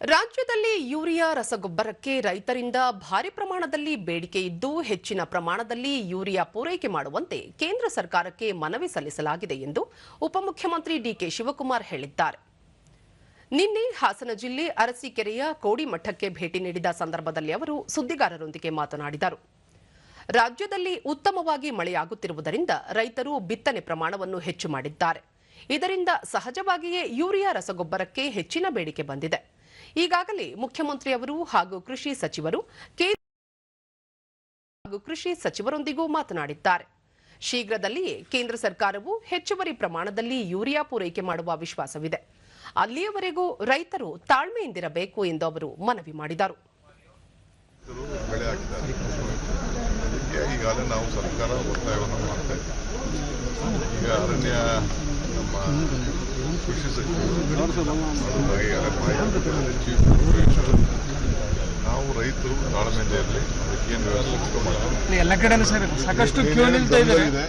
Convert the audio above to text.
ರಾಜ್ಯದಲ್ಲಿ ಯೂರಿಯಾ ರಸಗೊಬ್ಬರಕ್ಕೆ ರೈತರಿಂದ ಭಾರಿ ಪ್ರಮಾಣದಲ್ಲಿ ಬೇಡಿಕೆ ಇದ್ದು ಹೆಚ್ಚಿನ ಪ್ರಮಾಣದಲ್ಲಿ ಯೂರಿಯಾ ಪೂರೈಕೆ ಮಾಡುವಂತೆ ಕೇಂದ್ರ ಸರ್ಕಾರಕ್ಕೆ ಮನವಿ ಸಲ್ಲಿಸಲಾಗಿದೆ ಎಂದು ಉಪಮುಖ್ಯಮಂತ್ರಿ ಡಿಕೆ ಶಿವಕುಮಾರ್ ಹೇಳಿದ್ದಾರೆ. ನಿನ್ನೆ ಹಾಸನ ಜಿಲ್ಲೆ ಅರಸೀಕೆರೆಯ ಕೋಡಿಮಠಕ್ಕೆ ಭೇಟಿ ನೀಡಿದ ಸಂದರ್ಭದಲ್ಲಿ ಅವರು ಸುದ್ದಿಗಾರರೊಂದಿಗೆ ಮಾತನಾಡಿದರು. ರಾಜ್ಯದಲ್ಲಿ ಉತ್ತಮವಾಗಿ ಮಳೆಯಾಗುತ್ತಿರುವುದರಿಂದ ರೈತರು ಬಿತ್ತನೆ ಪ್ರಮಾಣವನ್ನು ಹೆಚ್ಚು ಮಾಡಿದ್ದಾರೆ. ಇದರಿಂದ ಸಹಜವಾಗಿಯೇ ಯೂರಿಯಾ ರಸಗೊಬ್ಬರಕ್ಕೆ ಹೆಚ್ಚಿನ ಬೇಡಿಕೆ ಬಂದಿದೆ. ಈಗಾಗಲೇ ಮುಖ್ಯಮಂತ್ರಿಯವರು ಹಾಗೂ ಕೃಷಿ ಸಚಿವರು ಹಾಗೂ ಕೃಷಿ ಸಚಿವರೊಂದಿಗೂ ಮಾತನಾಡಿದ್ದಾರೆ. ಶೀಘ್ರದಲ್ಲಿಯೇ ಕೇಂದ್ರ ಸರ್ಕಾರವು ಹೆಚ್ಚುವರಿ ಪ್ರಮಾಣದಲ್ಲಿ ಯೂರಿಯಾ ಪೂರೈಕೆ ಮಾಡುವ ವಿಶ್ವಾಸವಿದೆ. ಅಲ್ಲಿಯವರೆಗೂ ರೈತರು ತಾಳ್ಮೆಯಿಂದಿರಬೇಕು ಎಂದು ಅವರು ಮನವಿ ಮಾಡಿದರು. ಈಗಾಗಲೇ ನಾವು ಸರ್ಕಾರ ಒತ್ತಾಯವನ್ನು ಮಾಡ್ತಾ ಈಗ ಅರಣ್ಯ ನಮ್ಮ ನಾವು ರೈತರು ತಾಳ್ಮೆಯಿಂದ ಇರಲಿ ಅದಕ್ಕೇನು ವ್ಯವಸ್ಥೆ ಎಲ್ಲ ಕಡೆನೂ ಸರ್ ಸಾಕಷ್ಟು ಕ್ಯೂ ನಿಲ್ತಾ ಇದ್ದಾರೆ. ಇದೆ.